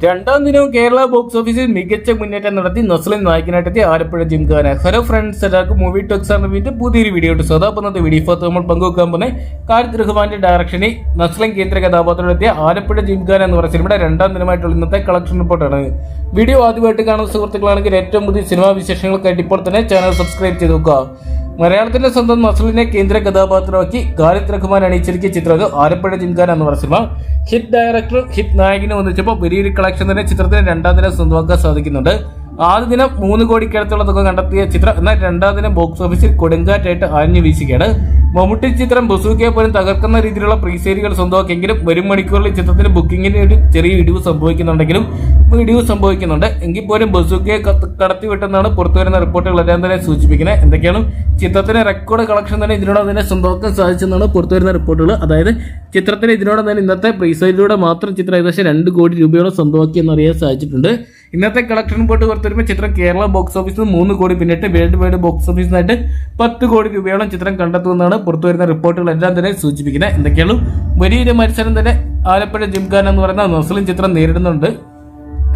രണ്ടാം ദിനവും കേരള ബോക്സ് ഓഫീസിൽ മികച്ച മുന്നേറ്റം നടത്തി നസ്ലിൻ നായകനായിട്ടെത്തിയ ആലപ്പുഴ ജിംഖാന ഹലോ ഫ്രണ്ട്സ് എല്ലാവർക്കും മൂവി ടോക്സ് ആണ് വീണ്ടും പുതിയൊരു വീഡിയോ ഉണ്ട് വീഡിയോ ഫോർ നമ്മൾ പങ്കുവെക്കാൻ പോകുന്ന കാരിദ് റഹ്മാന്റെ ഡയറക്ഷനിൽ നസ്ലിൻ കേന്ദ്ര കഥാപാത്രത്തിലെത്തിയ ആലപ്പുഴ ജിംഖാന എന്ന് പറയുന്ന സിനിമയുടെ രണ്ടാം ദിനമായിട്ടുള്ള ഇന്നത്തെ കളക്ഷൻ റിപ്പോർട്ടാണ് വീഡിയോ ആദ്യമായിട്ട് കാണുന്ന സുഹൃത്തുക്കളാണെങ്കിൽ ഏറ്റവും പുതിയ സിനിമാ വിശേഷങ്ങൾക്കായിട്ട് ഇപ്പോൾ തന്നെ ചാനൽ സബ്സ്ക്രൈബ് ചെയ്ത് നോക്കുക മലയാളത്തിന്റെ സ്വന്തം നസ്ലിനെ കേന്ദ്ര കഥാപാത്രമാക്കി ഖാലിദ് റഹ്മാൻ അണിയിച്ചിരിക്കിയ ചിത്രം ആലപ്പുഴ ജിംഖാൻ എന്ന് പറയുന്ന ഹിറ്റ് ഡയറക്ടർ ഹിറ്റ് നായകനെ ഒന്നിച്ചപ്പോൾ വലിയൊരു കളക്ഷൻ തന്നെ ചിത്രത്തിന് രണ്ടാം ദിനം സ്വന്തമാക്കാൻ സാധിക്കുന്നുണ്ട്. ആദ്യ ദിനം മൂന്ന് കോടിക്കടുത്തുള്ള തുക കണ്ടെത്തിയ ചിത്രം എന്നാൽ രണ്ടാം ദിനം ബോക്സ് ഓഫീസിൽ കൊടുങ്കാറ്റായിട്ട് ആഞ്ഞു വീശുകയാണ് മമ്മൂട്ടി ചിത്രം ബസൂക്കെ പോലും തകർക്കുന്ന രീതിയിലുള്ള പ്രീസെയിലുകൾ സ്വന്തമാക്കിയെങ്കിലും വരും മണിക്കൂറിൽ ചിത്രത്തിന് ബുക്കിങ്ങിന് ഒരു ചെറിയ ഇടിവ് സംഭവിക്കുന്നുണ്ടെങ്കിലും ഇടിവ് സംഭവിക്കുന്നുണ്ട്. എങ്കിൽ പോലും ബസൂക്കെ കടത്തിവിട്ടെന്നാണ് പുറത്തുവരുന്ന റിപ്പോർട്ടുകൾ എല്ലാം തന്നെ സൂചിപ്പിക്കുന്നത്. എന്തൊക്കെയാണ്? ചിത്രത്തിന് റെക്കോർഡ് കളക്ഷൻ തന്നെ ഇതിനോട് തന്നെ സ്വന്തമാക്കാൻ സാധിച്ചെന്നാണ് പുറത്തുവരുന്ന റിപ്പോർട്ടുകൾ. അതായത് ചിത്രത്തിന് ഇതിനോട് തന്നെ ഇന്നത്തെ പ്രീസെയിലൂടെ മാത്രം ചിത്രം ഏകദേശം രണ്ട് കോടി രൂപയോളം സ്വന്തമാക്കി എന്നറിയാൻ സാധിച്ചിട്ടുണ്ട്. ഇന്നത്തെ കളക്ഷൻ റിപ്പോർട്ട് പുറത്തുവരുമ്പോൾ ചിത്രം കേരള ബോക്സ് ഓഫീസിൽ മൂന്ന് കോടി പിന്നിട്ട് വേൾഡ് വൈഡ് ബോക്സ് ഓഫീസിനായിട്ട് പത്ത് കോടി രൂപയോളം ചിത്രം കണ്ടെത്തുമെന്നാണ് പുറത്തുവരുന്ന റിപ്പോർട്ടുകൾ എല്ലാം തന്നെ സൂചിപ്പിക്കുന്നത് എന്തൊക്കെയാണ്? വലിയൊരു മത്സരം തന്നെ ആലപ്പുഴ ജിംഖാൻ എന്ന് പറയുന്ന മുസ്ലിം ചിത്രം നേരിടുന്നുണ്ട്.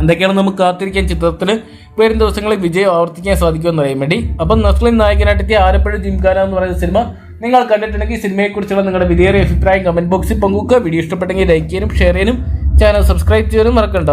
എന്തൊക്കെയാണ് നമുക്ക് കാത്തിരിക്കാൻ ചിത്രത്തിൽ? വരും ദിവസങ്ങളിൽ വിജയം ആവർത്തിക്കാൻ സാധിക്കുമെന്ന് അറിയാൻ വേണ്ടി. അപ്പം നസ്ലിൻ നായകനായിട്ടെത്തിയ ആലപ്പുഴ ജിംഖാന എന്ന് പറയുന്ന സിനിമ നിങ്ങൾ കണ്ടിട്ടുണ്ടെങ്കിൽ സിനിമയെക്കുറിച്ചുള്ള നിങ്ങളുടെ വിലയേറിയ അഭിപ്രായം കമന്റ് ബോക്സിൽ പങ്കുവെക്കുക. വീഡിയോ ഇഷ്ടപ്പെട്ടെങ്കിൽ ലൈക്ക് ചെയ്യാനും ഷെയർ ചെയ്യാനും ചാനൽ സബ്സ്ക്രൈബ് ചെയ്യാനും മറക്കണ്ട.